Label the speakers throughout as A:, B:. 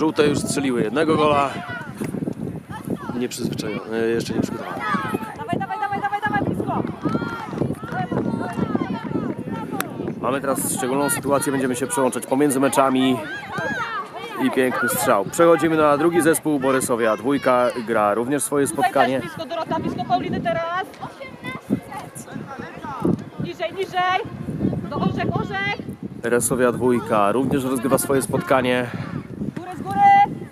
A: Żółte już strzeliły jednego gola. Nie przyzwyczajone, jeszcze nie przygotowane.
B: Dawaj, dawaj, dawaj, dawaj, dawaj, blisko.
A: Mamy teraz szczególną sytuację, będziemy się przełączać pomiędzy meczami i piękny strzał. Przechodzimy na drugi zespół Borysowia. Dwójka gra również swoje spotkanie.
B: blisko Dorota, blisko Pauliny teraz. Niżej, niżej. Do orzech, orzech.
A: Resowia dwójka również rozgrywa swoje spotkanie.
B: Górę z góry.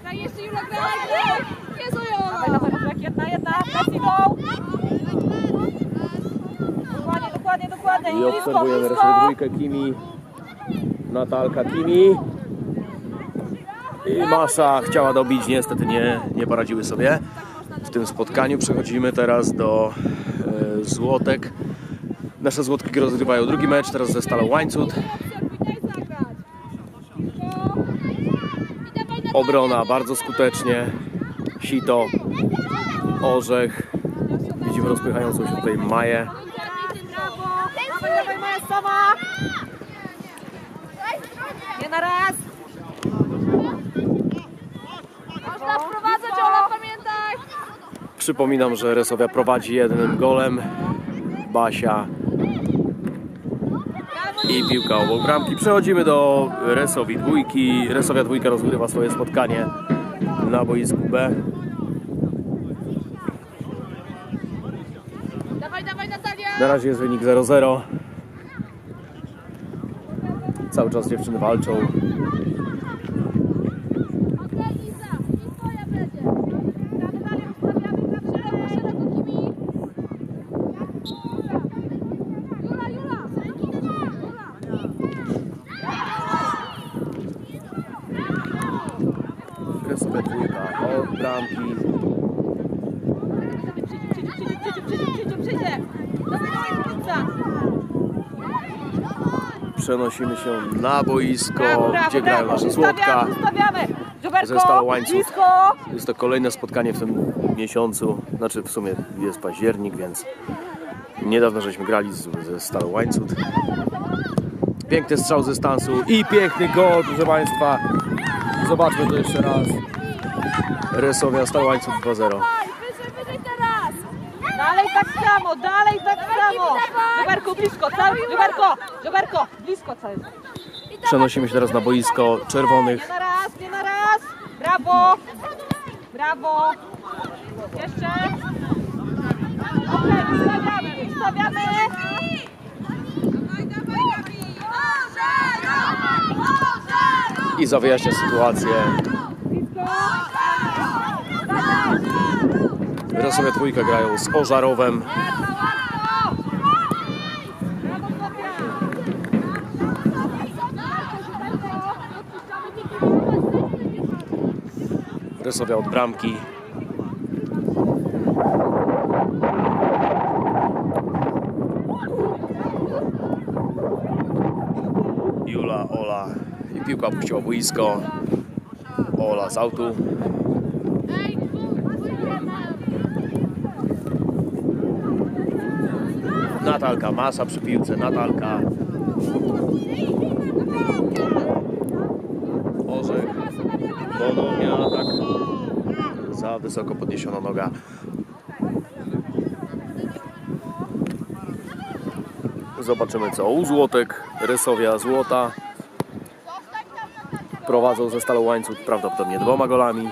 C: Graj jeszcze Jula, graj, graj! Jezu,
B: Dawaj,
C: Jola!
B: dawaj, orzech, jedna, Dokładnie, dokładnie, dokładnie.
A: I
B: blisko,
A: obserwujemy
B: blisko.
A: Resowia dwójkę Kimi. Natalka Kimi. I Masza chciała dobić, niestety nie, nie poradziły sobie. W tym spotkaniu przechodzimy teraz do e, Złotek. Nasze Złotki rozgrywają drugi mecz, teraz ze Stalą Łańcut. Obrona bardzo skutecznie. Sito, Orzech. Widzimy rozpychającą się tutaj Maję.
B: Nie na raz.
C: Można wprowadzać, Ola, pamiętaj!
A: Przypominam, że Resowia prowadzi jednym golem. Basia i piłka obok bramki. Przechodzimy do Resowi dwójki. Resowia dwójka rozgrywa swoje spotkanie na boisku B.
C: Dawaj, dawaj, Natalia!
A: Na razie jest wynik 0-0. Cały czas dziewczyny walczą.
C: Okej, Iza! I twoja będzie! Gramy dalej, ustawiamy, gramy szeroko, szeroko, Kimi! Jula, Jula! Jula!
A: Resowia dwójka od bramki.
B: Przyjdzie, przyjdzie, przyjdzie, przyjdzie, przyjdzie, przyjdzie. Dawaj, dawaj, do końca.
A: Przenosimy się na boisko,
B: Brawo, brawo,
A: gdzie grają nasze Złotka.
B: Ustawiamy, ustawiamy.
A: Ze
B: blisko.
A: Jest to kolejne spotkanie w tym miesiącu. Znaczy w sumie jest październik, więc niedawno żeśmy grali z, ze Stalą Łańcut. Piękny strzał z dystansu i piękny gol, proszę Państwa. Zobaczmy to jeszcze raz. Rysowia Stała Łańcut 2-0.
C: Wyżej, wyżej teraz!
B: Dalej tak samo, dalej tak samo. Żoberko, blisko, cały, Żoberko, Żoberko, blisko cały.
A: Przenosimy się teraz na boisko czerwonych.
B: Nie na raz, nie na raz. Brawo. Brawo. Jeszcze. Okej, ustawiamy, ustawiamy.
A: I wyjaśnia sytuację. Rysowia dwójka grają z Ożarowem. Rysowia od bramki. Jula, Ola i piłka opuściła boisko. Ola z autu. Natalka, masa przy piłce, Natalka. Orzech. Za wysoko podniesiona noga. Zobaczymy co u Złotek. Rysowia Złota. Prowadzą ze Stalą Łańcut prawdopodobnie dwoma golami.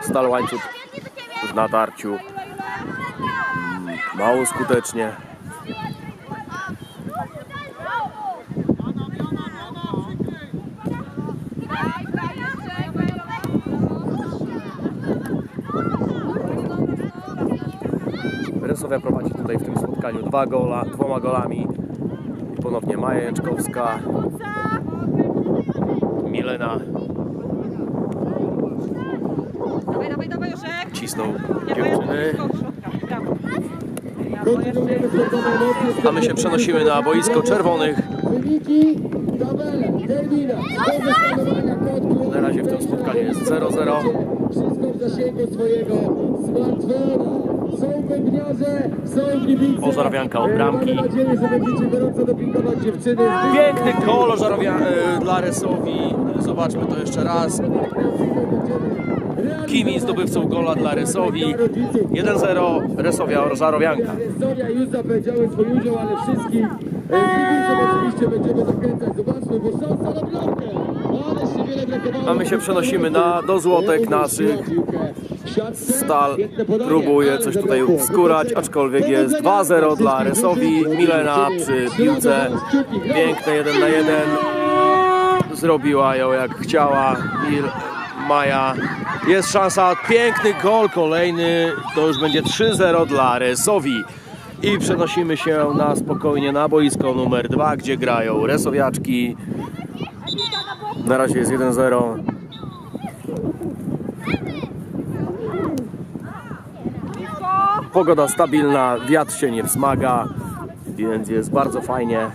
A: Stal Łańcut w natarciu. Mało skutecznie. Rysowia prowadzi tutaj w tym spotkaniu dwa gola, dwoma golami. I ponownie Maja Jęczkowska, Milena
B: Dawaj, dawaj, dawaj, Joszek.
A: cisną
B: Nie, bo jest
A: dziewczyny. A my się przenosimy na boisko czerwonych. Na razie w tym spotkaniu jest 0-0.
D: Wszystko w zasięgu swojego smartfona.
A: Ożarawianka od bramki. Piękny gol żarowia dla Resowi. Zobaczmy to jeszcze raz. Kimi zdobywcą gola dla Resowi. 1-0 Resowia Żarowianka.
D: Sonia już zapowiedziały swój udział, ale wszystkich e, kibiców oczywiście będziemy zachęcać. Zobaczmy, bo szansa na bramkę.
A: A my się przenosimy na- do Złotek naszych. Stal próbuje coś tutaj wskurać, aczkolwiek jest 2-0 dla Resowi. Milena przy piłce. Piękne 1 na 1. Zrobiła ją jak chciała. Mil Maja. Jest szansa, piękny gol kolejny. To już będzie 3-0 dla Resowi. I przenosimy się na spokojnie na boisko numer 2, gdzie grają Resowiaczki. Na razie jest 1-0. Pogoda stabilna, wiatr się nie wzmaga, więc jest bardzo fajnie.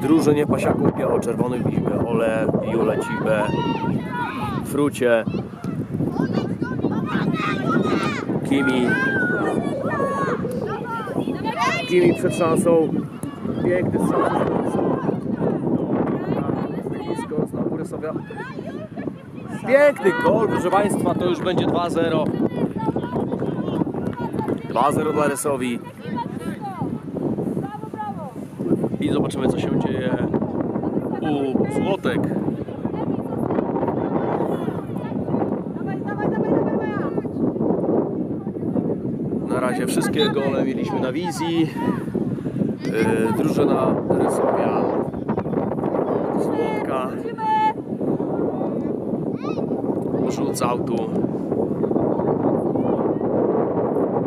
A: Drużynie pasiaków biało-czerwonych widzimy Ole, Julę Cibę, Frucie, Kimi. Kimi przed szansą. Piękny strzał. Piękny gol, proszę Państwa, to już będzie 2-0. 2-0 dla Rysowi. I zobaczymy, co się dzieje u Złotek. Razie wszystkie gole mieliśmy na wizji. Yy, drużyna Rysowia Złotka rzucał tu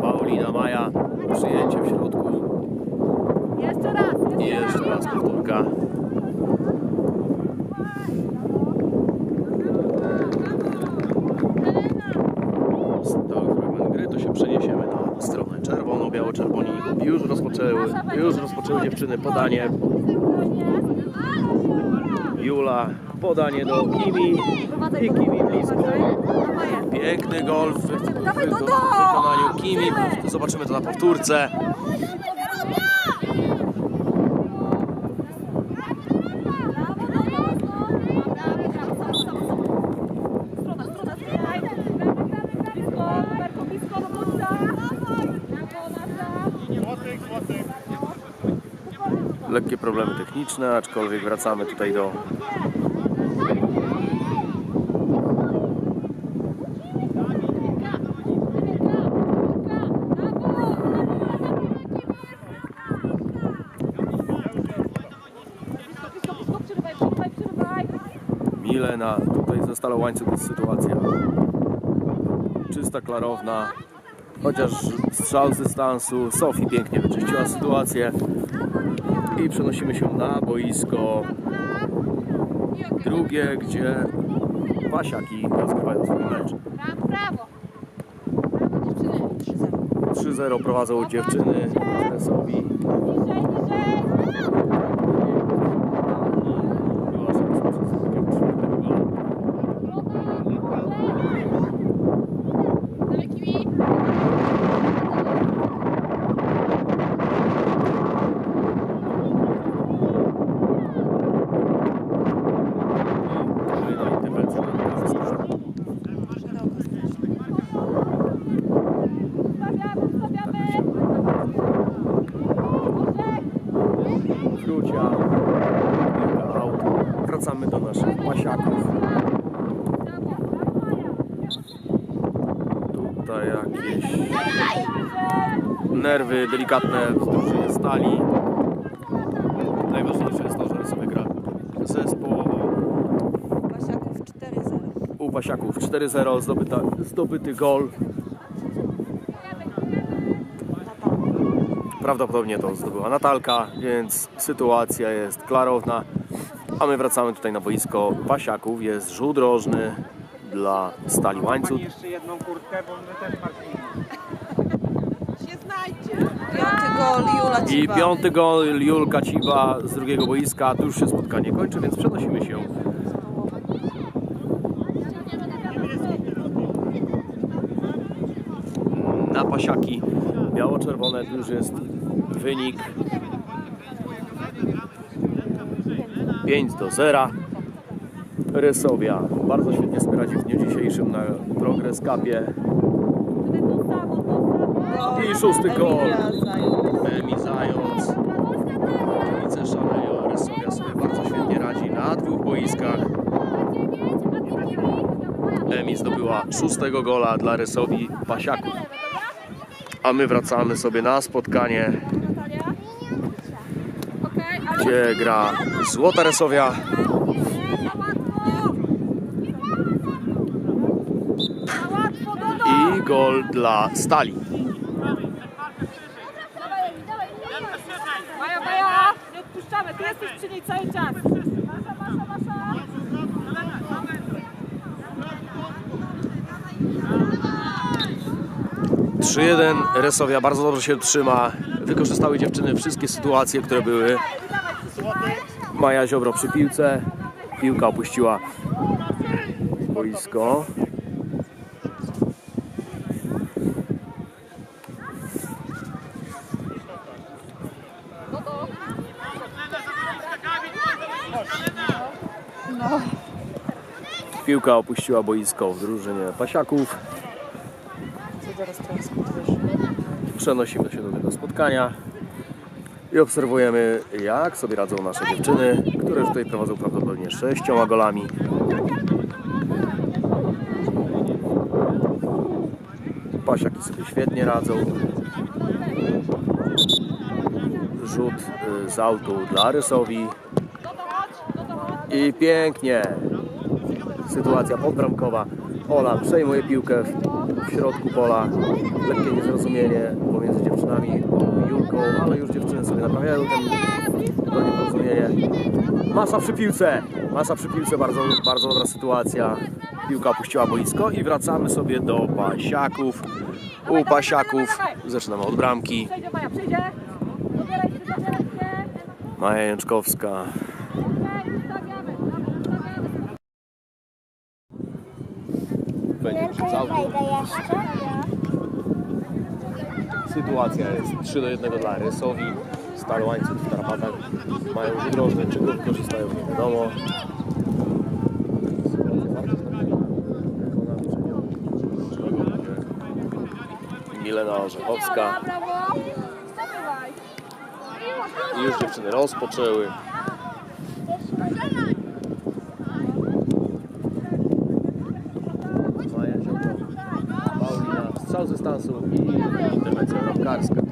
A: Paulina Maja. Przyjęcie w środku.
C: Jeszcze raz.
A: i jeszcze raz powtórka Stały fragment gry, to się przeniesiemy na stronę czerwoną, biało-czerwoni już rozpoczęły, już rozpoczęły dziewczyny podanie Jula, podanie do Kimi i Kimi blisko. Piękny gol w, w, w, w wykonaniu Kimi. Zobaczymy to na powtórce. Lekkie problemy techniczne, aczkolwiek wracamy tutaj do Milena. Tutaj została łańcuch, jest sytuacja czysta, klarowna. Chociaż strzał z dystansu. Sofii pięknie wyczyściła sytuację. I przenosimy się na boisko drugie, gdzie Pasiaki rozgrywają swój mecz.
C: Brawo, brawo. Brawo dziewczyny.
A: 3-0 prowadzą dziewczyny Resowi.
C: Niżej, niżej.
A: Była szansa przez takiego czwartego gola.
C: Dawaj, Kimi.
A: Kolejna interwencja.
C: Stawiamy, stawiamy.
A: Wrócia. Piłka out. Wracamy do naszych pasiaków. Tutaj jakieś nerwy delikatne w drużynie stali. Najważniejsze jest to, że sobie gra zespołowo.
B: Pasiaków 4-0.
A: U Pasiaków 4-0 zdobyta, zdobyty gol. Prawdopodobnie to zdobyła Natalka, więc sytuacja jest klarowna. A my wracamy tutaj na boisko Pasiaków. Jest rzut rożny dla Stali Łańcut.
E: jeszcze jedną kurtkę, bo my też.
F: Piąty gol Jula
A: I piąty gol Julka Ciba z drugiego boiska. Tu już się spotkanie kończy, więc przenosimy się na pasiaki biało-czerwone. Tu już jest wynik 5 do 0. Rysowia bardzo świetnie sobie radzi w dniu dzisiejszym na Progress Cupie. I szósty gol. Emi Zając. Kibice szaleją. Rysowia sobie bardzo świetnie radzi na dwóch boiskach. Emi zdobyła szóstego gola dla Rysowi Pasiaków. A my wracamy sobie na spotkanie, gdzie gra Złota Rysowia. I gol dla Stali.
B: Maja, Maja, nie odpuszczamy, ty jesteś przy niej cały czas.
A: 3-1. Resowia bardzo dobrze się trzyma. Wykorzystały dziewczyny wszystkie sytuacje, które były. Maja Ziobro przy piłce. Piłka opuściła boisko. Piłka opuściła boisko w drużynie Pasiaków. Przenosimy się do tego spotkania i obserwujemy, jak sobie radzą nasze dziewczyny, które już tutaj prowadzą prawdopodobnie sześcioma golami. Pasiaki sobie świetnie radzą. Rzut y, z autu dla Rysowi. I pięknie. Sytuacja podbramkowa. Ola przejmuje piłkę środku pola. Lekkie niezrozumienie pomiędzy dziewczynami Julką, ale już dziewczyny sobie naprawiają ten, to nieporozumienie. Masa przy piłce. Masa przy piłce, bardzo, bardzo dobra sytuacja. Piłka opuściła boisko i wracamy sobie do pasiaków. U pasiaków zaczynamy od bramki.
B: Maja
A: Jęczkowska. Będzie z autu. Sytuacja jest 3 do 1 dla Rysowi. Stary łańcuch w tarapatach mają wydrożne, czy go wykorzystają, nie wiadomo. Milena Orzechowska. I już dziewczyny rozpoczęły. Maja Ziobro, Paulina, strzał z dystansu i interwencja bramkarska.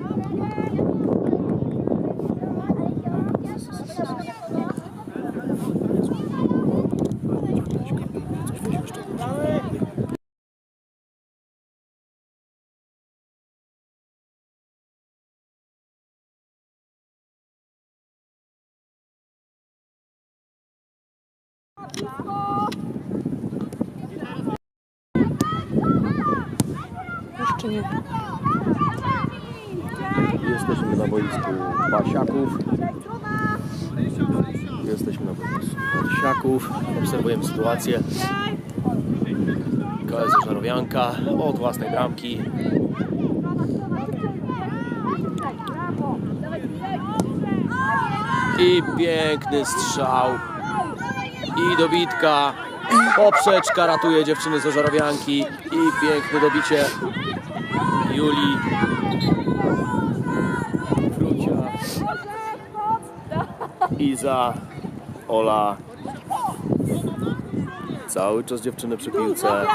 F: Jeszcze nie.
A: Jesteśmy na boisku Pasiaków. Jesteśmy na boisku Pasiaków. Obserwujemy sytuację. KS Żarowianka od własnej bramki. I piękny strzał. I dobitka. Poprzeczka ratuje dziewczyny z Ożarowianki. I piękne dobicie Julii. Frucia. Iza. Ola. Cały czas dziewczyny przy piłce.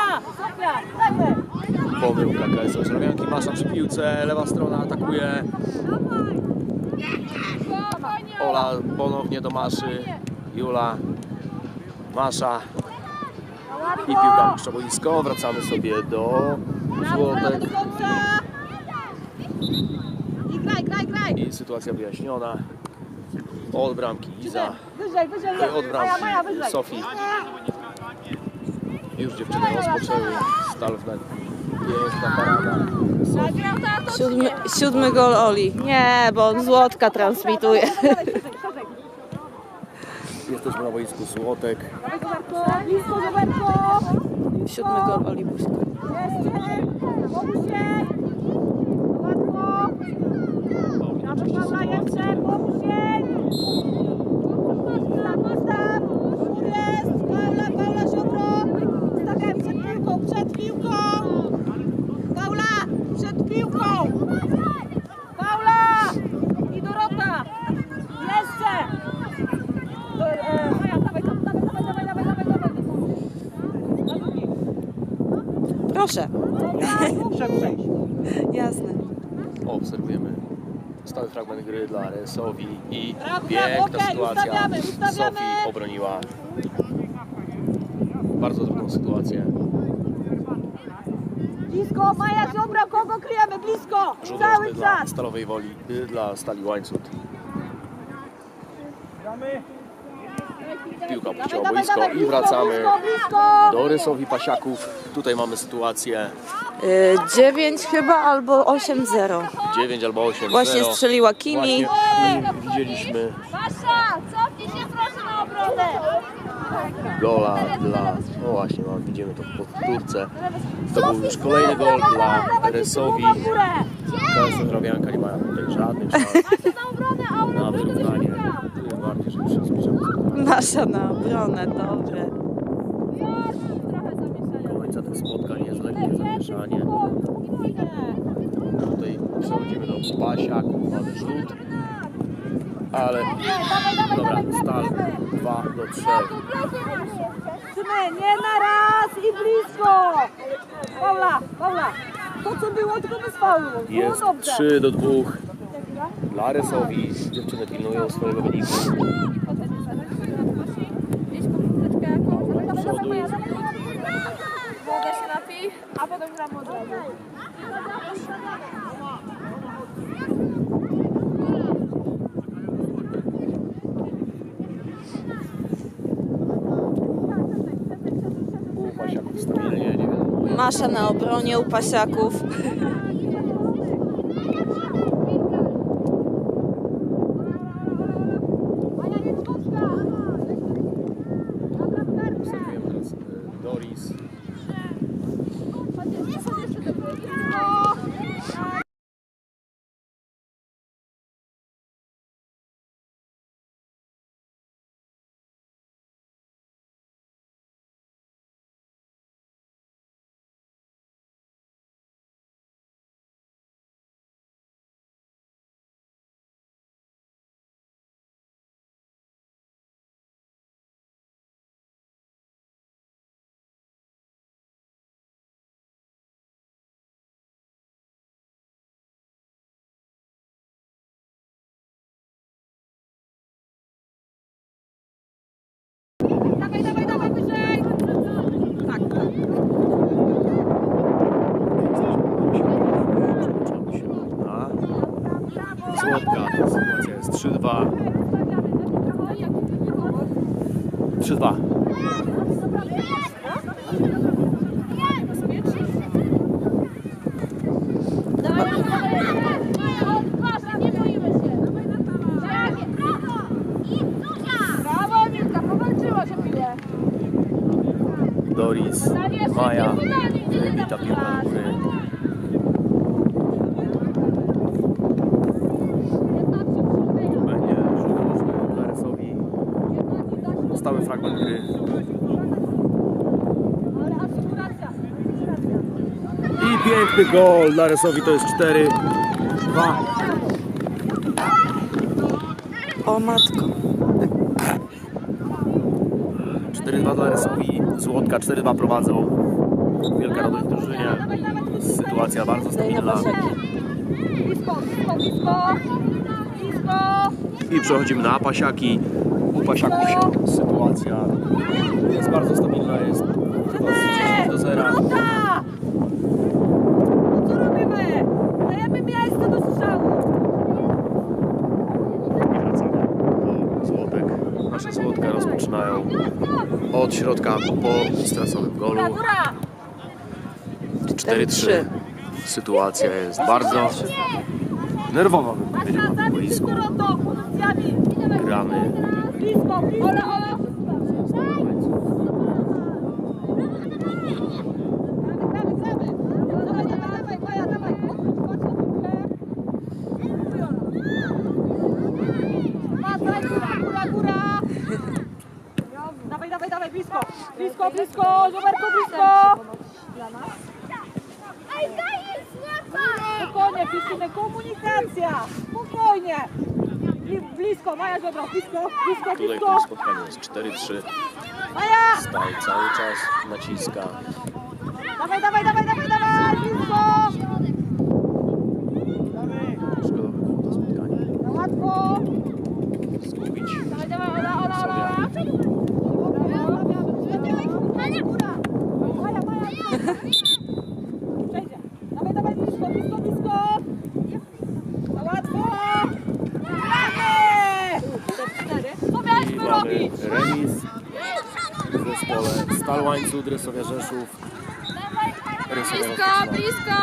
A: Pomyłka KS Ożarowianki. Masza przy piłce. Lewa strona atakuje. Ola ponownie do Maszy. Jula. Masza. I piłka puszcza boisko. Wracamy sobie do Złotek.
B: I graj, graj, graj.
A: I sytuacja wyjaśniona. Od bramki Iza.
B: Wyżej, wyżej.
A: Od bramki. Sofii. Już dziewczyny rozpoczęły. Stal w Piękna parada.
F: Siódmy, siódmy gol Oli. Nie, bo on złotka transmituje.
A: Jesteśmy na boisku Złotek.
B: Blisko, Roberto!
F: Siódmy gol Oli Buźko.
B: Jeszcze! Pomóż jej! Łatwo! Nawet Paula jeszcze! Pomóż jej! Gustaw, Gustaw! Tu jest! Paula, Paula, siodro! Stawiam przed piłką, przed piłką! Paula! Przed piłką! Paula! I Dorota! Jeszcze! Do, e, Maja, dawaj, dawaj, dawaj, dawaj, dawaj, dawaj, dawaj. Na drugi.
F: Proszę.
B: Muszę przejść.
F: Jasne.
A: Obserwujemy stały fragment gry dla RS-owi i piękna sytuacja. Sofii obroniła bardzo trudną sytuację.
B: Blisko, Maja Ziobra, kogo kryjemy? Blisko!
A: Rzut
B: Cały
A: rożny dla
B: czas!
A: Stalowej Woli, y, dla Stali Łańcut. Piłka puściła boisko i wracamy do Rysowi Pasiaków. Tutaj mamy sytuację
F: Y, Dziewięć chyba albo 8-0.
A: 9 albo 8
F: Właśnie strzeliła Kimi.
A: Właśnie widzieliśmy
C: Wasza, cofnij się proszę na obronę.
A: gola dla... No właśnie, no, widzimy to w powtórce. To był już kolejny gol dla
B: górę!
A: KS Zdrowianka nie mają tutaj żadnych szans
C: Na
A: wyrównanie. Tym bardziej, że się
F: Nasza na obronę, dobre.
A: końca tych spotkań. Jest lekkie zamieszanie. Tutaj przechodzimy do Pasiaków, mamy rzut. Ale dobra, stal 2 do 3.
B: Trzymy, nie na raz i blisko! Paula, Paula! To co było, tylko bez faulu. Było
A: Jest
B: dobrze.
A: 3 do 2 dla Rysowi. Dziewczyny pilnują swojego wyniku.
C: Gdzieś po króteczkę jakąś.
A: Do przodu.
C: Woda się napij, a potem gramy od razu.
F: Masza na obronie u pasiaków.
A: Obserwujemy teraz e, Doris.
B: Dawaj, dawaj, dawaj, wyżej! Tak, tak.
A: Przełączamy się na Słodka. Sytuacja jest 3-2. 3-2.
C: Nie boimy się. Brawo, Milka, powalczyła się piłę.
A: Doris, Maja, wybita piłka do góry. Będzie rzut. Stały fragment gry. I piękny gol dla Rysowi, to jest 4 2
F: O matko.
A: 4-2 dla Rysowi, Złotka 4-2 prowadzą. Wielka radość w drużynie. Sytuacja bardzo stabilna. I przechodzimy na Pasiaki. U Pasiaków się sytuacja jest bardzo stabilna, jest chyba z 10 do 0.
B: Dorota! Co robimy? Dajemy miejsce do strzału!
A: I wracamy do Złotek. Nasza Złotka rozpoczyna zaczynają od środka po stresowym golu. 4-3. Sytuacja jest bardzo nerwowa, bym powiedział, na boisku. Gramy
B: Blisko, blisko. Dawaj, dawaj, dawaj. Patrz na piłkę. Dawaj, góra, góra, góra. Dawaj, dawaj, dawaj, blisko. Blisko, blisko, numerko blisko. Spokojnie, Krystyny, komunikacja. Spokojnie. Bli- Blisko, Maja, dobra, blisko, blisko,
A: tutaj w tym spotkaniu jest 4-3.
B: Maja!
A: Stal cały czas naciska.
B: Dawaj, dawaj, dawaj, blisko.
A: Szkoda by było to spotkanie
B: No łatwo.
A: zgubić.
B: Dawaj, dawaj, ola, ola, ola.
A: Sobie.
B: Maja, Maja, Przejdzie. Dawaj, dawaj, blisko, blisko, blisko. No łatwo. Gramy! Co
A: I
B: mieliśmy
A: mamy
B: robić?
A: remis w zespole Łańcuch, Rysowia Rzeszów. Rysowia
C: Blisko,
A: rozpoczyna.
C: blisko.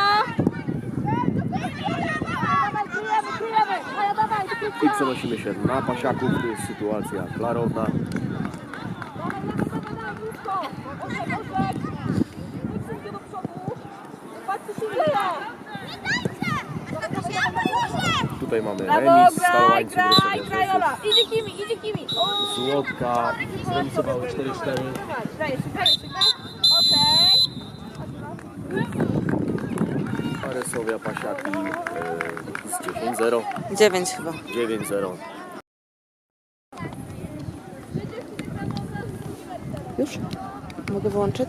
A: I przenosimy się na Pasiaków, tu jest sytuacja klarowna. Tutaj mamy remis Stal
B: graj,
A: Łańcuch,
B: graj,
A: Rysowia
B: graj,
A: Rzeszów.
B: Ola. Idzie kimi, idzie kimi.
A: Złotka zremisowały 4-4.
B: Graj jeszcze, graj jeszcze, graj. Okej.
A: A Rysowia Pasiaki e, z 10-0,
F: 9 chyba.
A: 9-0.
F: Już? Mogę wyłączyć?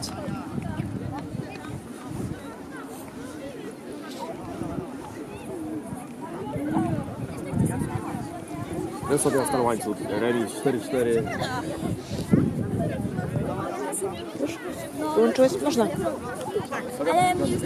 A: Rysowia Stal Łańcuch, remis 4-4.
F: Wyłączyłeś? Można.